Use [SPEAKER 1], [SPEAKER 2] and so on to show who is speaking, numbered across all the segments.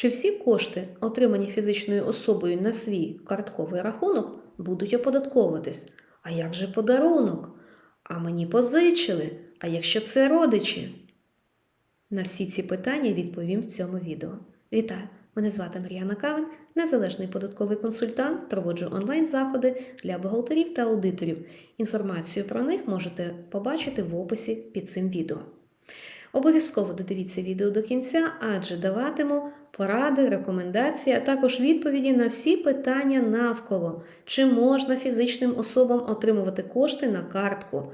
[SPEAKER 1] Чи всі кошти, отримані фізичною особою на свій картковий рахунок, будуть оподатковуватись? А як же подарунок? А мені позичили? А якщо це родичі? На всі ці питання відповім в цьому відео. Вітаю! Мене звати Мар'яна Кавин, незалежний податковий консультант. Проводжу онлайн-заходи для бухгалтерів та аудиторів. Інформацію про них можете побачити в описі під цим відео. Обов'язково додивіться відео до кінця, адже даватиму поради, рекомендації, а також відповіді на всі питання навколо, чи можна фізичним особам отримувати кошти на картку,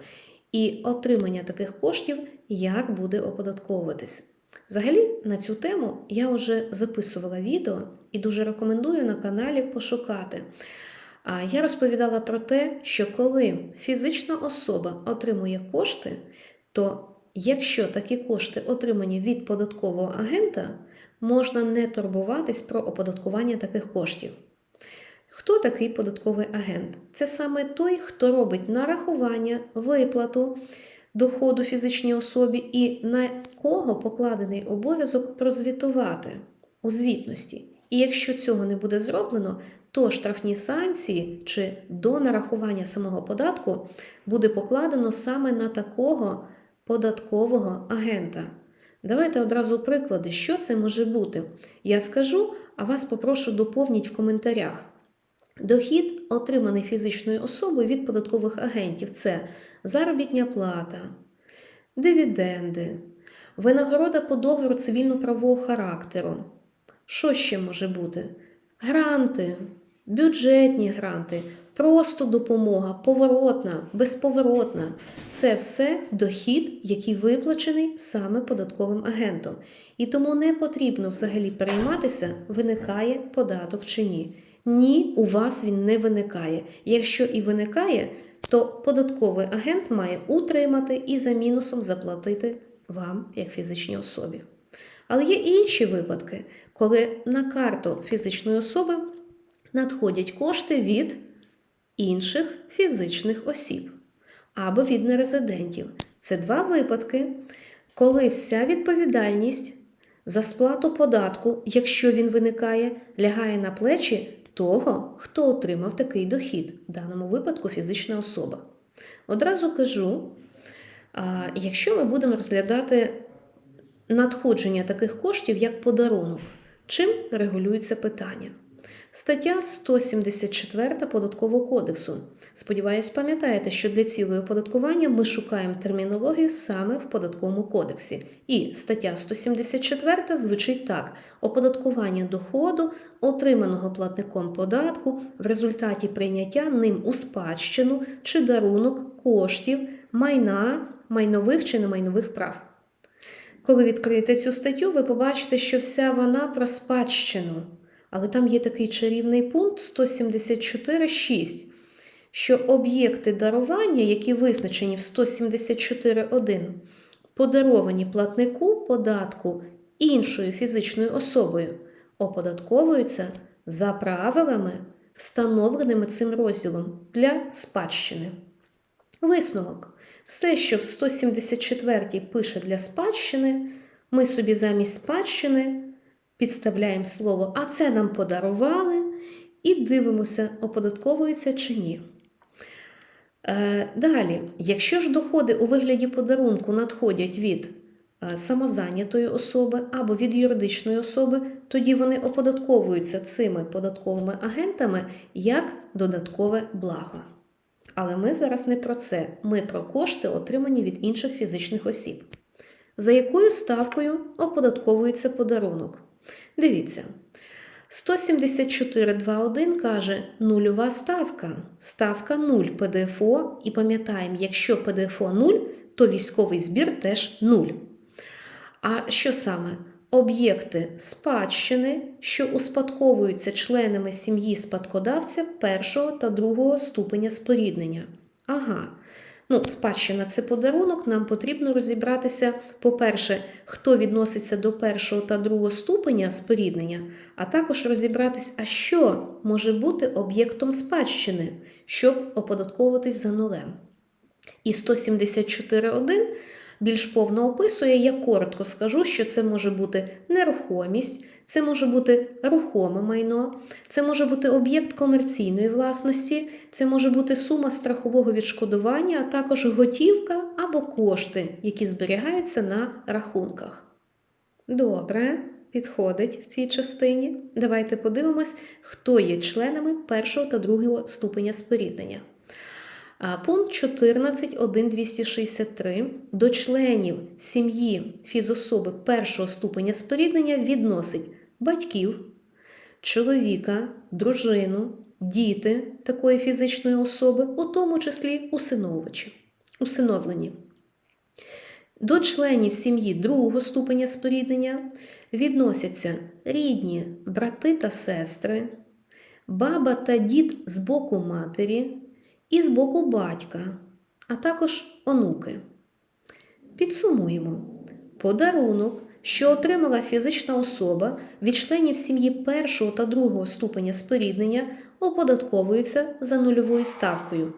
[SPEAKER 1] і отримання таких коштів як буде оподатковуватись. Взагалі, на цю тему я вже записувала відео і дуже рекомендую на каналі пошукати. Я розповідала про те, що коли фізична особа отримує кошти, то якщо такі кошти отримані від податкового агента, можна не турбуватись про оподаткування таких коштів. Хто такий податковий агент? Це саме той, хто робить нарахування, виплату доходу фізичній особі і на кого покладений обов'язок прозвітувати у звітності. І якщо цього не буде зроблено, то штрафні санкції чи до нарахування самого податку буде покладено саме на такого податкового агента. Давайте одразу приклади, що це може бути. Я скажу, а вас попрошу доповніть в коментарях. Дохід, отриманий фізичною особою від податкових агентів, це заробітня плата, дивіденди, винагорода по договору цивільно-правового характеру. Що ще може бути? Гранти, бюджетні гранти, просто допомога, поворотна, безповоротна. Це все дохід, який виплачений саме податковим агентом. І тому не потрібно взагалі перейматися, виникає податок чи ні. Ні, у вас він не виникає. Якщо і виникає, то податковий агент має утримати і за мінусом заплатити вам, як фізичній особі. Але є і інші випадки, коли на карту фізичної особи надходять кошти від інших фізичних осіб або від нерезидентів. Це два випадки, коли вся відповідальність за сплату податку, якщо він виникає, лягає на плечі того, хто отримав такий дохід, в даному випадку фізична особа. Одразу кажу, якщо ми будемо розглядати надходження таких коштів як подарунок, чим регулюється питання? Стаття 174 Податкового кодексу. Сподіваюсь, пам'ятаєте, що для цілої оподаткування ми шукаємо термінологію саме в податковому кодексі. І стаття 174 звучить так: оподаткування доходу, отриманого платником податку в результаті прийняття ним у спадщину чи дарунок коштів, майна, майнових чи немайнових прав. Коли відкриєте цю статтю, ви побачите, що вся вона про спадщину. Але там є такий чарівний пункт 174.6, що об'єкти дарування, які визначені в 174.1, подаровані платнику податку іншою фізичною особою, оподатковуються за правилами, встановленими цим розділом для спадщини. Висновок. Все, що в 174 пише для спадщини, ми собі замість спадщини підставляємо слово, а це нам подарували, і дивимося, оподатковується чи ні. Е, далі, якщо ж доходи у вигляді подарунку надходять від е, самозайнятої особи або від юридичної особи, тоді вони оподатковуються цими податковими агентами як додаткове благо. Але ми зараз не про це. Ми про кошти, отримані від інших фізичних осіб. За якою ставкою оподатковується подарунок? Дивіться. 174.2.1 каже нульова ставка. Ставка 0 ПДФО. І пам'ятаємо, якщо ПДФО 0, то військовий збір теж 0. А що саме? Об'єкти спадщини, що успадковуються членами сім'ї спадкодавця першого та другого ступеня споріднення. Ага. Ну, спадщина це подарунок. Нам потрібно розібратися, по-перше, хто відноситься до першого та другого ступеня споріднення, а також розібратись, а що може бути об'єктом спадщини, щоб оподатковуватись за нулем. І 174.1 більш повно описує, я коротко скажу, що це може бути нерухомість, це може бути рухоме майно, це може бути об'єкт комерційної власності, це може бути сума страхового відшкодування, а також готівка або кошти, які зберігаються на рахунках. Добре, підходить в цій частині. Давайте подивимось, хто є членами першого та другого ступеня споріднення. Пункт 14.1.263 до членів сім'ї фізособи першого ступеня споріднення відносить батьків, чоловіка, дружину, діти такої фізичної особи, у тому числі усиновлені. До членів сім'ї другого ступеня споріднення відносяться рідні брати та сестри, баба та дід з боку матері і з боку батька, а також онуки. Підсумуємо: подарунок, що отримала фізична особа від членів сім'ї першого та другого ступеня споріднення, оподатковується за нульовою ставкою.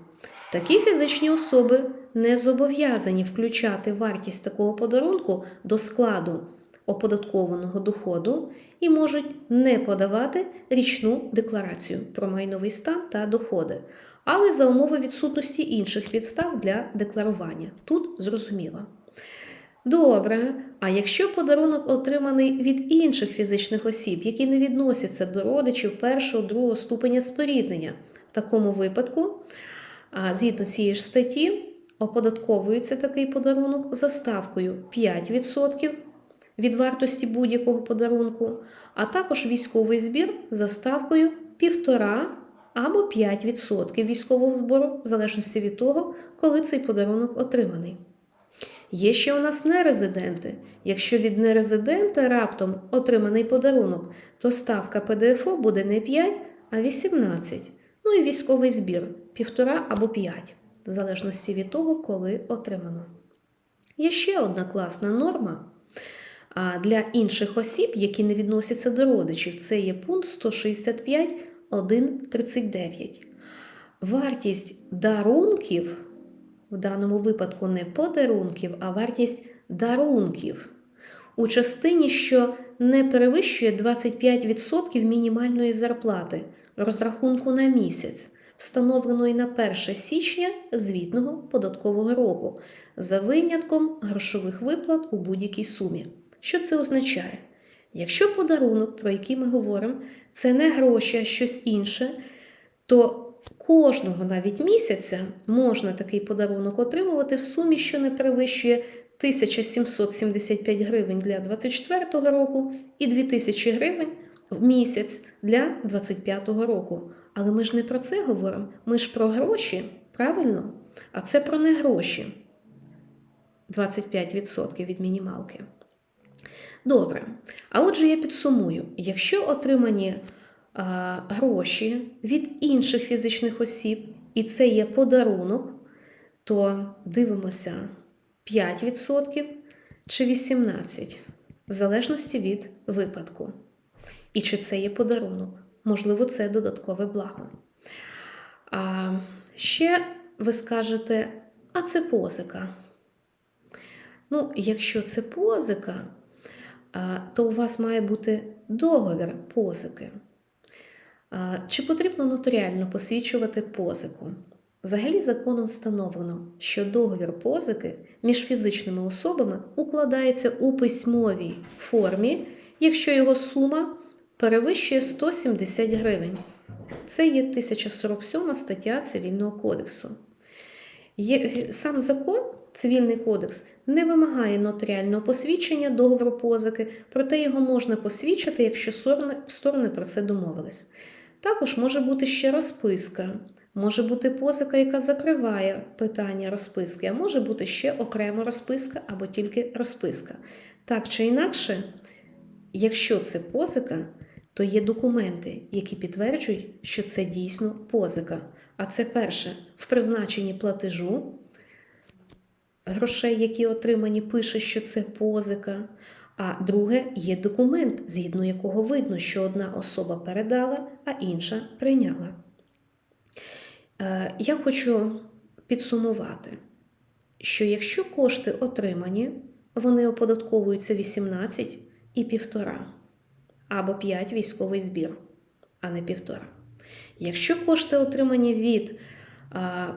[SPEAKER 1] Такі фізичні особи не зобов'язані включати вартість такого подарунку до складу оподаткованого доходу і можуть не подавати річну декларацію про майновий стан та доходи, але за умови відсутності інших підстав для декларування. Тут зрозуміло. Добре, а якщо подарунок отриманий від інших фізичних осіб, які не відносяться до родичів першого другого ступеня споріднення, в такому випадку, згідно цієї ж статті, оподатковується такий подарунок за ставкою 5% від вартості будь-якого подарунку, а також військовий збір за ставкою 1,5 або 5% військового збору, в залежності від того, коли цей подарунок отриманий. Є ще у нас нерезиденти. Якщо від нерезидента раптом отриманий подарунок, то ставка ПДФО буде не 5, а 18. Ну і військовий збір 1,5 або 5, в залежності від того, коли отримано. Є ще одна класна норма для інших осіб, які не відносяться до родичів. Це є пункт 165.1.39. Вартість дарунків, в даному випадку не подарунків, а вартість дарунків у частині, що не перевищує 25% мінімальної зарплати розрахунку на місяць, встановленої на 1 січня звітного податкового року, за винятком грошових виплат у будь-якій сумі. Що це означає? Якщо подарунок, про який ми говоримо, це не гроші, а щось інше, то кожного навіть місяця можна такий подарунок отримувати в сумі, що не перевищує 1775 гривень для 2024 року і 2000 гривень в місяць для 2025 року. Але ми ж не про це говоримо, ми ж про гроші, правильно? А це про не гроші 25% від мінімалки. Добре. А отже, я підсумую: якщо отримані а, гроші від інших фізичних осіб, і це є подарунок, то дивимося 5% чи 18%, в залежності від випадку. І чи це є подарунок? Можливо, це додаткове благо. А ще ви скажете, а це позика. Ну, якщо це позика, то у вас має бути договір позики. Чи потрібно нотаріально посвідчувати позику? Взагалі, законом встановлено, що договір позики між фізичними особами укладається у письмовій формі, якщо його сума перевищує 170 гривень. Це є 1047 стаття Цивільного кодексу. Є, Сам закон Цивільний кодекс не вимагає нотаріального посвідчення договору позики, проте його можна посвідчити, якщо сторони про це домовились. Також може бути ще розписка, може бути позика, яка закриває питання розписки, а може бути ще окрема розписка або тільки розписка. Так чи інакше, якщо це позика, то є документи, які підтверджують, що це дійсно позика. А це перше в призначенні платежу грошей, які отримані, пише, що це позика. А друге є документ, згідно якого видно, що одна особа передала, а інша прийняла. Е, я хочу підсумувати. що якщо кошти отримані, вони оподатковуються 18 і 1,5 або 5 військовий збір, а не 1,5. Якщо кошти отримані від а,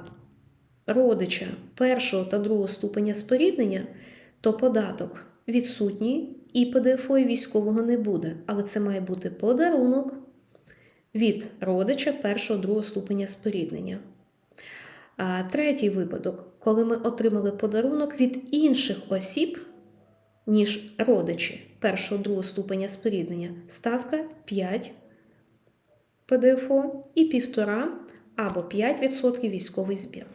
[SPEAKER 1] родича першого та другого ступеня споріднення, то податок відсутній і ПДФО і військового не буде. Але це має бути подарунок від родича першого другого ступеня споріднення. А третій випадок, коли ми отримали подарунок від інших осіб, ніж родичі першого другого ступеня споріднення, ставка 5 ПДФО і 1,5 або 5% військовий збір.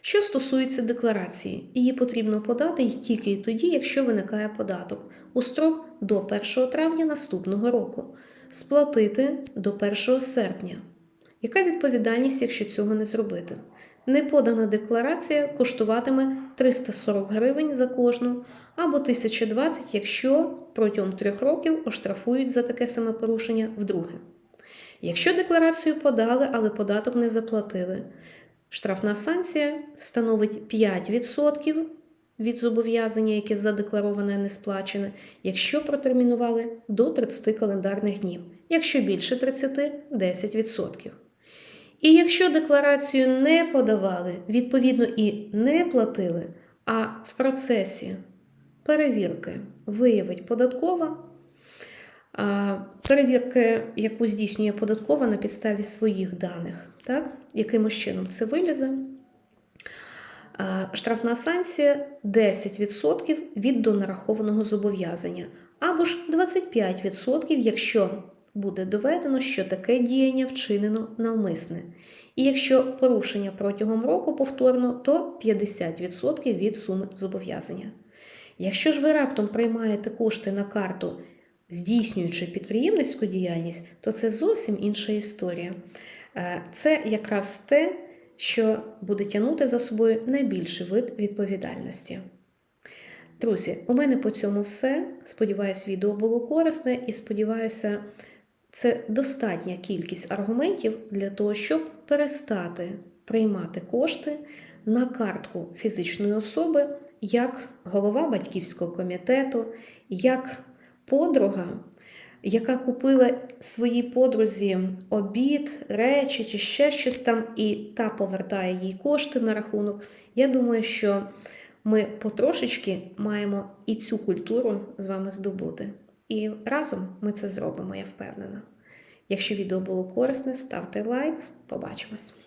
[SPEAKER 1] Що стосується декларації, її потрібно подати тільки тоді, якщо виникає податок у строк до 1 травня наступного року, сплатити до 1 серпня. Яка відповідальність, якщо цього не зробити? Неподана декларація коштуватиме 340 гривень за кожну або 1020, якщо протягом трьох років оштрафують за таке саме порушення вдруге. Якщо декларацію подали, але податок не заплатили, штрафна санкція становить 5% від зобов'язання, яке задеклароване, не сплачене, якщо протермінували до 30 календарних днів, якщо більше 30 – 10%. І якщо декларацію не подавали, відповідно і не платили, а в процесі перевірки виявить податкова, перевірки, яку здійснює податкова на підставі своїх даних, так? якимось чином це вилізе. Штрафна санкція 10% від донарахованого зобов'язання, або ж 25%, якщо буде доведено, що таке діяння вчинено навмисне. І якщо порушення протягом року повторно, то 50% від суми зобов'язання. Якщо ж ви раптом приймаєте кошти на карту, здійснюючи підприємницьку діяльність, то це зовсім інша історія. Е, Це якраз те, що буде тягнути за собою найбільший вид відповідальності. Друзі, у мене по цьому все. Сподіваюсь, відео було корисне і сподіваюся, це достатня кількість аргументів для того, щоб перестати приймати кошти на картку фізичної особи як голова батьківського комітету, як подруга, яка купила своїй подрузі обід, речі чи ще щось там, і та повертає їй кошти на рахунок. Я думаю, що ми потрошечки маємо і цю культуру з вами здобути. І разом ми це зробимо, я впевнена. Якщо відео було корисне, ставте лайк. Побачимось!